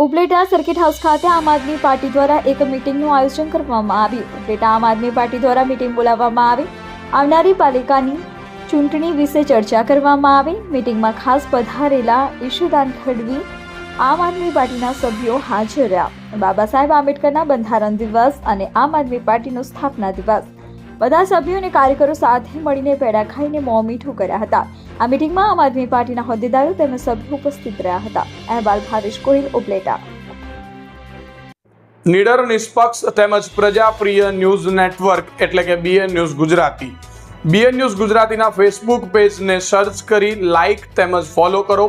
Upleta circuit house ખાતે આમ આદમી party દ્વારા એક મીટિંગનું આયોજન કરવામાં આવ્યું. ઉપલેટા આમ આદમી પાર્ટી દ્વારા મીટિંગ બોલાવવામાં આવી. આવનારી પાલિકાની ચૂંટણી વિશે ચર્ચા કરવામાં આવી. મીટિંગમાં ખાસ પધારેલા ઈશુદાન ખડવી આમ આદમી પાર્ટીના સભ્યો હાજર રહ્યા. બાબા સાહેબ આંબેડકરના બંધારણ દિવસ અને આમ આદમી પાર્ટીનો સ્થાપના દિવસ. બધા સભ્યો અને કાર્યકરો સાથે મળીને પેડા ખાઈને મોં મીઠું કર્યા હતા. આ મીટિંગમાં આમ આદમી પાર્ટીના હોદ્દેદારો તેમજ સભ્યો ઉપસ્થિત રહ્યા હતા. અહેવાલ ભાવેશ ગોહિલ, ઉપલેટા. નિડર, નિષ્પક્ષ તેમજ પ્રજાપ્રિય ન્યૂઝ નેટવર્ક એટલે કે BN news Gujarati. BN news ગુજરાતીના ફેસબુક પેજને સર્ચ કરી લાઇક તેમજ ફોલો કરો.